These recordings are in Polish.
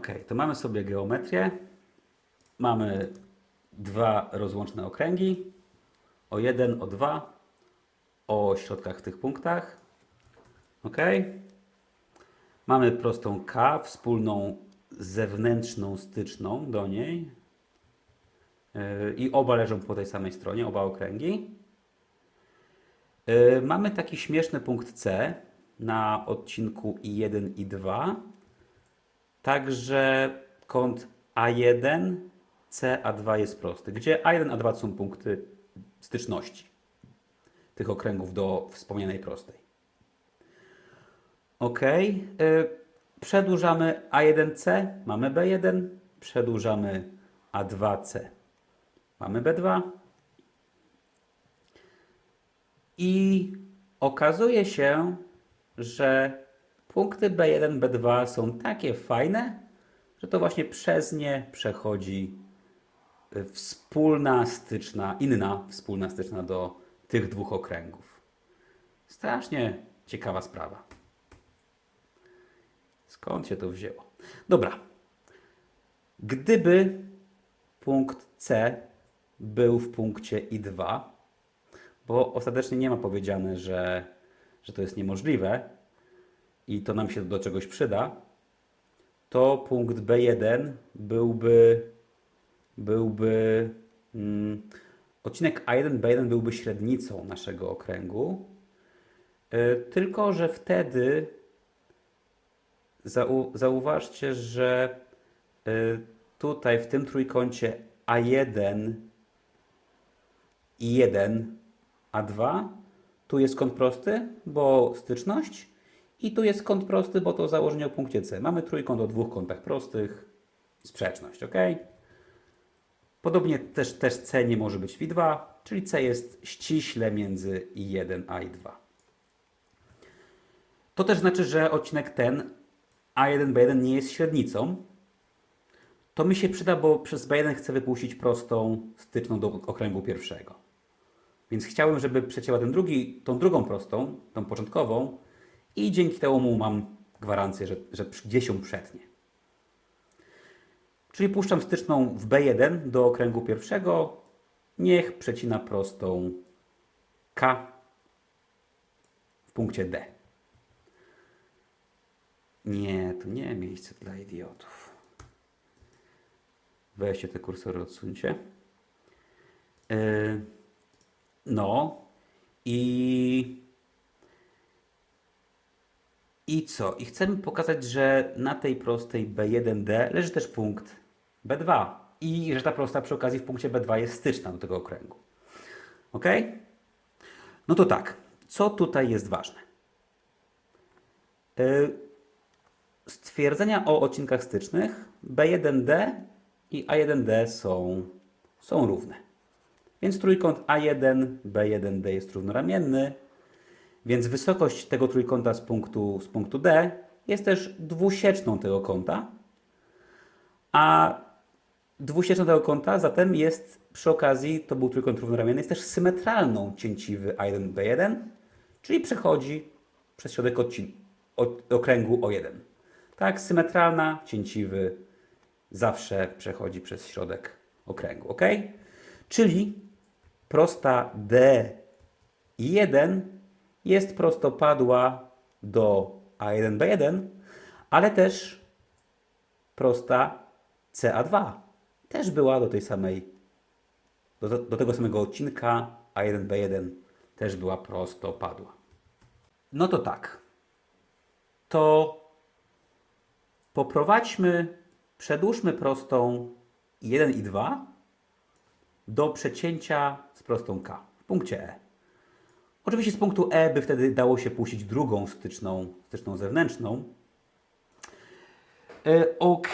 Ok, to mamy sobie geometrię. Mamy dwa rozłączne okręgi. O 1, o 2, o środkach w tych punktach. Ok. Mamy prostą K, wspólną zewnętrzną styczną do niej. Yy, I oba leżą po tej samej stronie, oba okręgi. Yy, Mamy taki śmieszny punkt C na odcinku I1 i 2. Także kąt A1, C, A2 jest prosty, gdzie A1, A2 są punkty styczności tych okręgów do wspomnianej prostej. Ok. y, Przedłużamy A1C, mamy B1. Przedłużamy A2C, mamy B2. I okazuje się, że punkty B1, B2 są takie fajne, że to właśnie przez nie przechodzi y, wspólna styczna, inna wspólna styczna do tych dwóch okręgów. Strasznie ciekawa sprawa. Skąd się to wzięło? Dobra. Gdyby punkt C był w punkcie I2, bo ostatecznie nie ma powiedziane, że, że to jest niemożliwe i to nam się do czegoś przyda, to punkt B1 byłby, byłby mm, odcinek A1, B1 byłby średnicą naszego okręgu, Y, tylko że wtedy zau, zauważcie, że y, tutaj w tym trójkącie A1 i 1, A2, tu jest kąt prosty, bo styczność i tu jest kąt prosty, bo to założenie o punkcie C. Mamy trójkąt o dwóch kątach prostych, sprzeczność, ok? Podobnie też, też C nie może być w I2, czyli C jest ściśle między I1 a I2. To też znaczy, że odcinek ten A1, B1 nie jest średnicą. To mi się przyda, bo przez B1 chcę wypuścić prostą styczną do okręgu pierwszego. Więc chciałem, żeby przecięła ten drugi, tą drugą prostą, tą początkową i dzięki temu mam gwarancję, że, że gdzieś ją przetnie. Czyli puszczam styczną w B1 do okręgu pierwszego. Niech przecina prostą K w punkcie D. Nie, to nie miejsce dla idiotów. Weźcie te kursory, odsuńcie. Yy, no i i co? I chcemy pokazać, że na tej prostej B1D leży też punkt B2 i że ta prosta przy okazji w punkcie B2 jest styczna do tego okręgu. Ok? No to tak, co tutaj jest ważne? Yy, stwierdzenia o odcinkach stycznych B1D i A1D są, są równe. Więc trójkąt A1, B1D jest równoramienny, więc wysokość tego trójkąta z punktu, z punktu D jest też dwusieczną tego kąta, a dwusieczną tego kąta zatem jest przy okazji, to był trójkąt równoramienny, jest też symetralną cięciwy A1, B1, czyli przechodzi przez środek odcin- od, okręgu O1. Tak, symetralna cięciwy zawsze przechodzi przez środek okręgu, ok? Czyli prosta D i 1 jest prostopadła do A1, B1, ale też prosta CA2 też była do tej samej, do, do tego samego odcinka A1, B1 też była prostopadła. No to tak. To poprowadźmy, przedłużmy prostą 1 i 2 do przecięcia z prostą K w punkcie E. Oczywiście z punktu E by wtedy dało się puścić drugą styczną, styczną zewnętrzną. E, ok.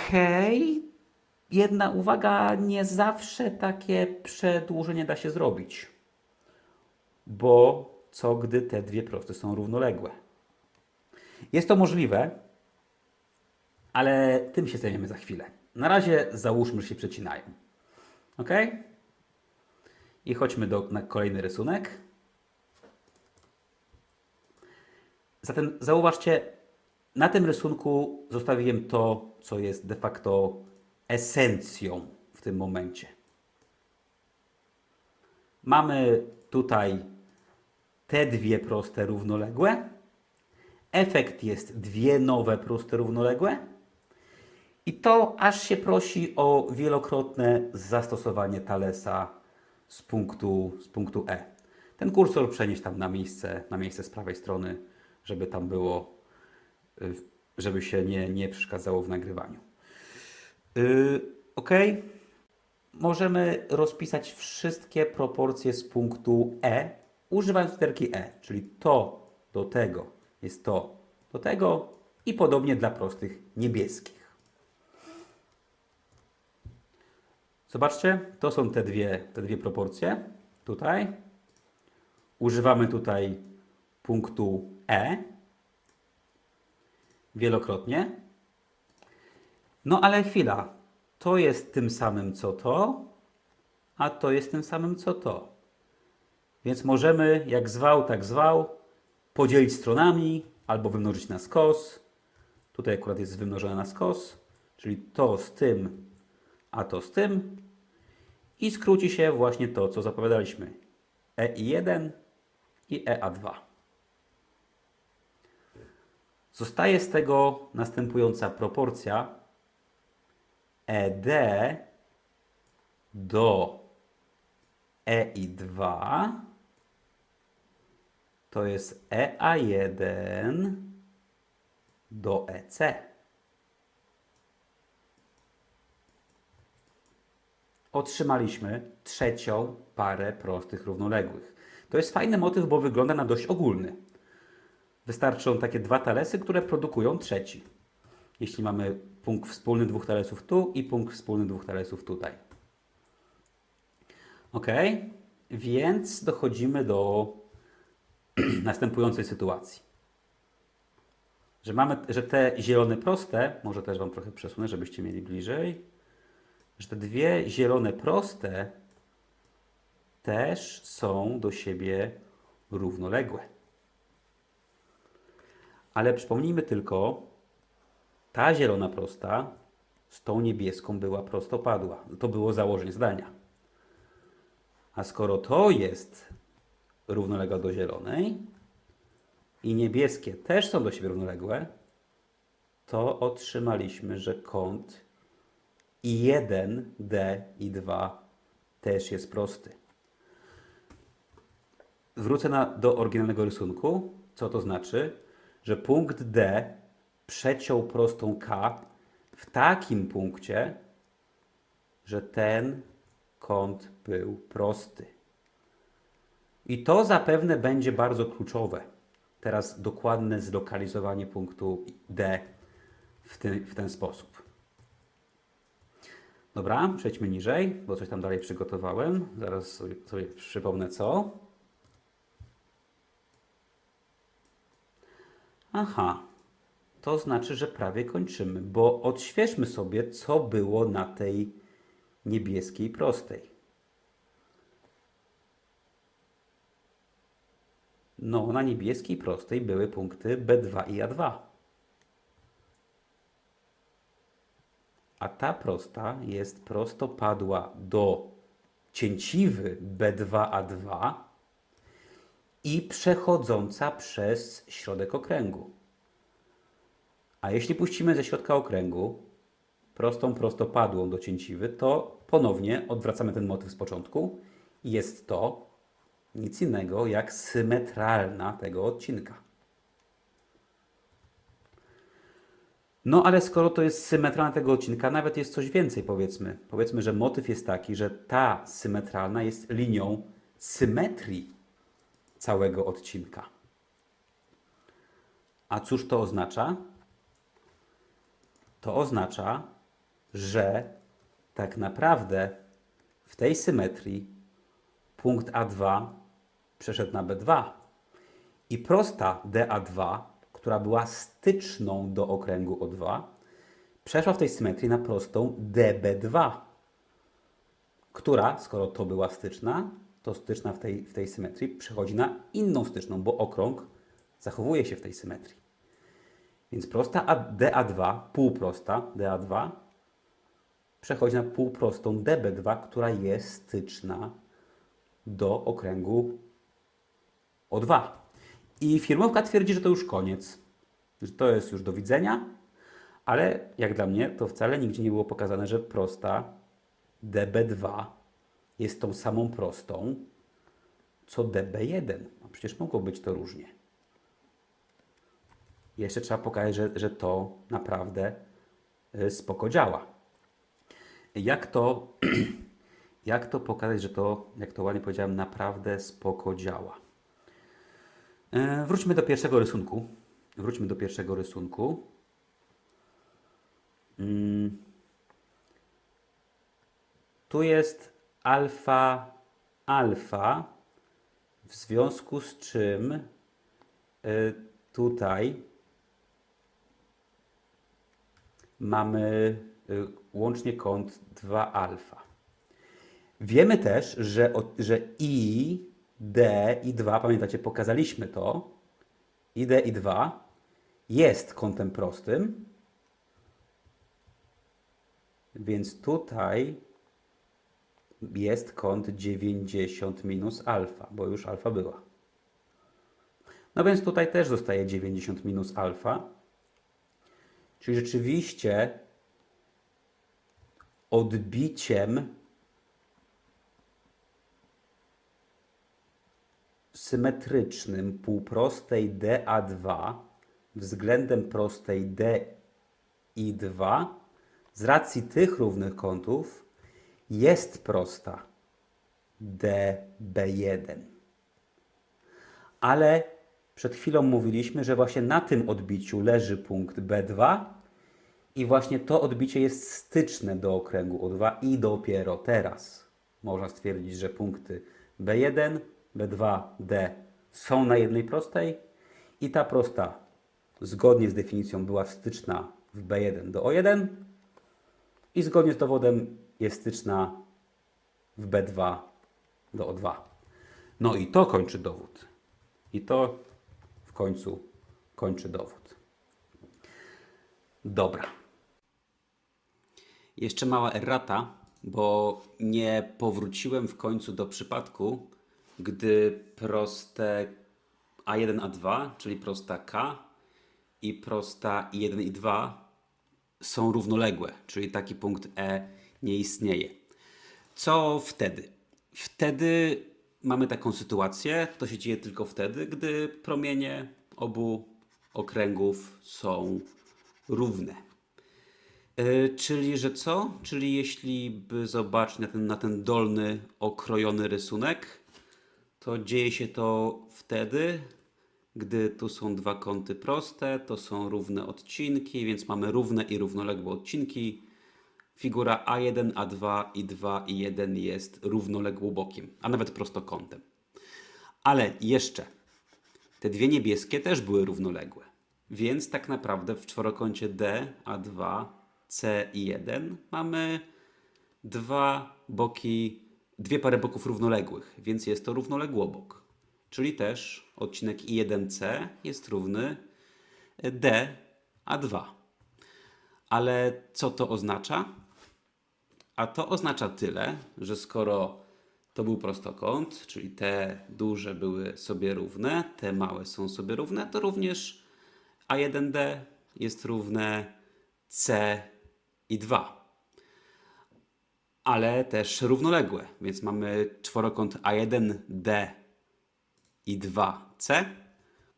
Jedna uwaga, nie zawsze takie przedłużenie da się zrobić. Bo co gdy te dwie proste są równoległe? Jest to możliwe, ale tym się zajmiemy za chwilę. Na razie załóżmy, że się przecinają. Ok? I chodźmy do, na kolejny rysunek. Zatem zauważcie, Na tym rysunku zostawiłem to, co jest de facto esencją w tym momencie. Mamy tutaj te dwie proste równoległe. Efekt jest dwie nowe proste równoległe. I to aż się prosi o wielokrotne zastosowanie Thalesa z punktu, z punktu E. Ten kursor przenieść tam na miejsce, na miejsce z prawej strony, żeby tam było, y, żeby się nie, nie przeszkadzało w nagrywaniu. Yy, ok. Możemy rozpisać wszystkie proporcje z punktu E, używając literki E, czyli to do tego jest to do tego i podobnie dla prostych niebieskich. Zobaczcie, to są te dwie, te dwie proporcje. Tutaj. Używamy tutaj punktu E wielokrotnie. No ale chwila, to jest tym samym co to, a to jest tym samym co to. Więc możemy, jak zwał, tak zwał, podzielić stronami albo wymnożyć na skos. Tutaj akurat jest wymnożone na skos, czyli to z tym, a to z tym. I skróci się właśnie to, co zapowiadaliśmy. EI1 i EA2. Zostaje z tego następująca proporcja ED do EI2 to jest EA1 do EC. Otrzymaliśmy trzecią parę prostych równoległych. To jest fajny motyw, bo wygląda na dość ogólny. Wystarczą takie dwa talesy, które produkują trzeci. Jeśli mamy punkt wspólny dwóch talesów tu i punkt wspólny dwóch talesów tutaj. Ok, więc dochodzimy do następującej sytuacji. Że mamy, że te zielone proste, może też Wam trochę przesunę, żebyście mieli bliżej, że te dwie zielone proste też są do siebie równoległe. Ale przypomnijmy tylko, ta zielona prosta z tą niebieską była prostopadła. To było założenie zdania. A skoro to jest równoległa do zielonej i niebieskie też są do siebie równoległe, to otrzymaliśmy, że kąt i 1, D i 2 też jest prosty. Wrócę na, do oryginalnego rysunku. Co to znaczy? Że punkt D przeciął prostą K w takim punkcie, że ten kąt był prosty. I to zapewne będzie bardzo kluczowe. Teraz dokładne zlokalizowanie punktu D w ten, w ten sposób. Dobra, przejdźmy niżej, bo coś tam dalej przygotowałem. Zaraz sobie, sobie przypomnę co. Aha, to znaczy, że prawie kończymy, bo odświeżmy sobie, co było na tej niebieskiej prostej. No, na niebieskiej prostej były punkty B2 i A2. A ta prosta jest prostopadła do cięciwy B2A2 i przechodząca przez środek okręgu. A jeśli puścimy ze środka okręgu prostą prostopadłą do cięciwy, to ponownie odwracamy ten motyw z początku i jest to nic innego jak symetralna tego odcinka. No ale skoro to jest symetralna tego odcinka, nawet jest coś więcej powiedzmy. Powiedzmy, że motyw jest taki, że ta symetralna jest linią symetrii całego odcinka. A cóż to oznacza? To oznacza, że tak naprawdę w tej symetrii punkt A2 przeszedł na B2 i prosta DA2, która była styczną do okręgu O2, przeszła w tej symetrii na prostą DB2, która, skoro to była styczna, to styczna w tej, w tej symetrii przechodzi na inną styczną, bo okrąg zachowuje się w tej symetrii. Więc prosta A- DA2, półprosta DA2, przechodzi na półprostą DB2, która jest styczna do okręgu O2. I firmowka twierdzi, że to już koniec, że to jest już do widzenia, ale jak dla mnie to wcale nigdzie nie było pokazane, że prosta DB2 jest tą samą prostą co DB1. A przecież mogło być to różnie. Jeszcze trzeba pokazać, że, że to naprawdę y, spoko działa. Jak to, jak to pokazać, że to, jak to ładnie powiedziałem, naprawdę spoko działa? E, Wróćmy do pierwszego rysunku. Wróćmy do pierwszego rysunku. Mm. Tu jest alfa alfa, w związku z czym y, tutaj mamy y, łącznie kąt 2 alfa. Wiemy też, że, że i, d i 2, pamiętacie, pokazaliśmy to, i d i 2 jest kątem prostym, więc tutaj jest kąt 90 minus alfa, bo już alfa była. No więc tutaj też zostaje 90 minus alfa. Czyli rzeczywiście odbiciem symetrycznym półprostej DA2 względem prostej DI2 z racji tych równych kątów jest prosta DB1. Ale przed chwilą mówiliśmy, że właśnie na tym odbiciu leży punkt B2 i właśnie to odbicie jest styczne do okręgu O2 i dopiero teraz można stwierdzić, że punkty B1, B2, D są na jednej prostej i ta prosta zgodnie z definicją była styczna w B1 do O1 i zgodnie z dowodem jest styczna w B2 do O2. No i to kończy dowód. I to w końcu kończy dowód. Dobra. Jeszcze mała errata, bo nie powróciłem w końcu do przypadku, gdy proste A1, A2, czyli prosta K i prosta I1 i 2 są równoległe, czyli taki punkt E nie istnieje. Co wtedy? Wtedy mamy taką sytuację, to się dzieje tylko wtedy, gdy promienie obu okręgów są równe. Yy, czyli, że co? Czyli jeśli by zobaczyć na ten, na ten dolny, okrojony rysunek, to dzieje się to wtedy, gdy tu są dwa kąty proste, to są równe odcinki, więc mamy równe i równoległe odcinki. Figura A1, A2 i 2 i 1 jest równoległobokiem, a nawet prostokątem. Ale jeszcze te dwie niebieskie też były równoległe. Więc tak naprawdę w czworokącie D, A2, C i 1 mamy dwa boki, dwie pary boków równoległych, więc jest to równoległobok. Czyli też odcinek I1C jest równy D, A2. Ale co to oznacza? A to oznacza tyle, że skoro to był prostokąt, czyli te duże były sobie równe, te małe są sobie równe, to również A1D jest równe C i 2. Ale też równoległe, więc mamy czworokąt A1D i 2C,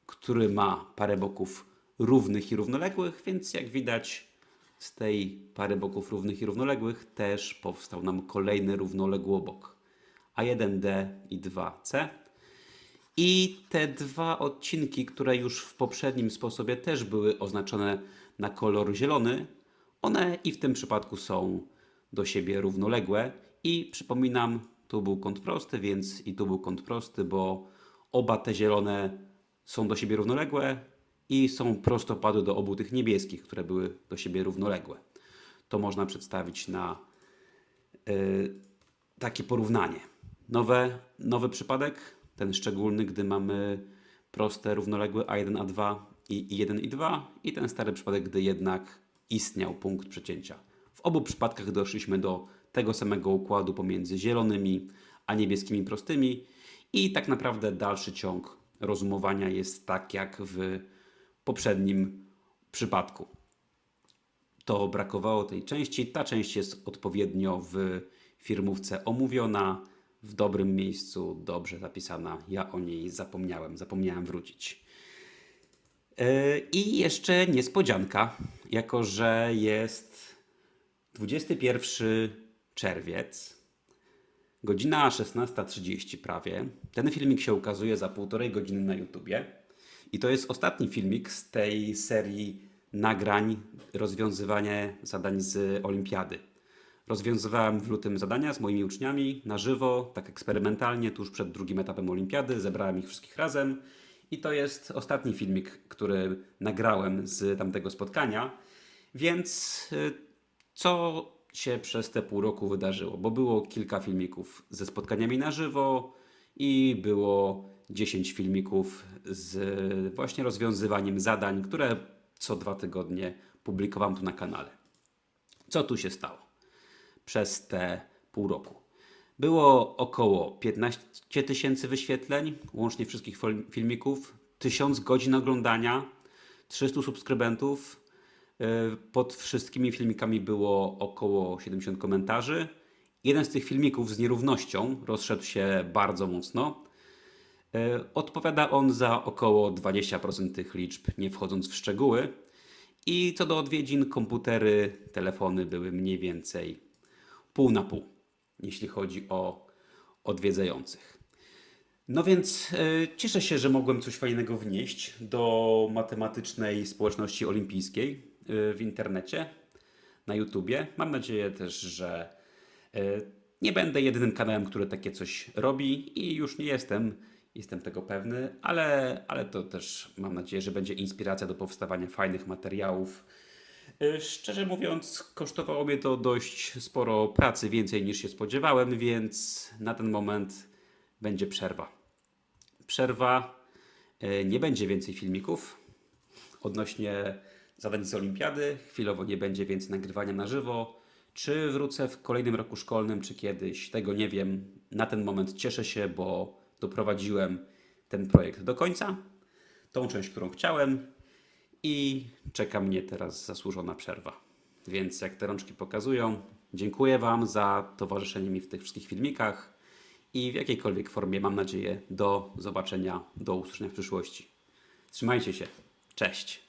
który ma parę boków równych i równoległych, więc jak widać z tej pary boków równych i równoległych też powstał nam kolejny równoległobok A1D i 2C. I te dwa odcinki, które już w poprzednim sposobie też były oznaczone na kolor zielony, one i w tym przypadku są do siebie równoległe. I przypominam, tu był kąt prosty, więc i tu był kąt prosty, bo oba te zielone są do siebie równoległe i są prostopadłe do obu tych niebieskich, które były do siebie równoległe. To można przedstawić na y, takie porównanie. Nowe, nowy przypadek, ten szczególny, gdy mamy proste, równoległe A1, A2 i, i 1 i 2 i ten stary przypadek, gdy jednak istniał punkt przecięcia. W obu przypadkach doszliśmy do tego samego układu pomiędzy zielonymi a niebieskimi prostymi i tak naprawdę dalszy ciąg rozumowania jest tak jak w poprzednim przypadku. To brakowało tej części. Ta część jest odpowiednio w firmówce omówiona, w dobrym miejscu, dobrze zapisana. Ja o niej zapomniałem, zapomniałem wrócić. Yy, I jeszcze niespodzianka, jako że jest 21 czerwiec, godzina 16.30 prawie. Ten filmik się ukazuje za półtorej godziny na YouTubie. I to jest ostatni filmik z tej serii nagrań rozwiązywanie zadań z olimpiady. Rozwiązywałem w lutym zadania z moimi uczniami na żywo, tak eksperymentalnie, tuż przed drugim etapem olimpiady. Zebrałem ich wszystkich razem. I to jest ostatni filmik, który nagrałem z tamtego spotkania. Więc y, co się przez te pół roku wydarzyło? Bo było kilka filmików ze spotkaniami na żywo i było 10 filmików z właśnie rozwiązywaniem zadań, które co dwa tygodnie publikowałem tu na kanale. Co tu się stało przez te pół roku? Było około 15 tysięcy wyświetleń, łącznie wszystkich filmików, 1000 godzin oglądania, 300 subskrybentów. Yy, Pod wszystkimi filmikami było około 70 komentarzy. Jeden z tych filmików z nierównością rozszedł się bardzo mocno. E, Odpowiada on za około 20% tych liczb, nie wchodząc w szczegóły. I co do odwiedzin, komputery, telefony były mniej więcej pół na pół, jeśli chodzi o odwiedzających. No więc e, cieszę się, że mogłem coś fajnego wnieść do matematycznej społeczności olimpijskiej e, w internecie, na YouTubie. Mam nadzieję też, że nie będę jedynym kanałem, który takie coś robi i już nie jestem, jestem tego pewny, ale, ale to też mam nadzieję, że będzie inspiracja do powstawania fajnych materiałów. E, Szczerze mówiąc, kosztowało mnie to dość sporo pracy, więcej niż się spodziewałem, więc na ten moment będzie przerwa. Przerwa, e, nie będzie więcej filmików odnośnie zadań z olimpiady. Chwilowo nie będzie więcej nagrywania na żywo. Czy wrócę w kolejnym roku szkolnym, czy kiedyś, tego nie wiem. Na ten moment cieszę się, bo doprowadziłem ten projekt do końca. Tą część, którą chciałem i czeka mnie teraz zasłużona przerwa. Więc jak te rączki pokazują, dziękuję Wam za towarzyszenie mi w tych wszystkich filmikach i w jakiejkolwiek formie mam nadzieję do zobaczenia, do usłyszenia w przyszłości. Trzymajcie się. Cześć.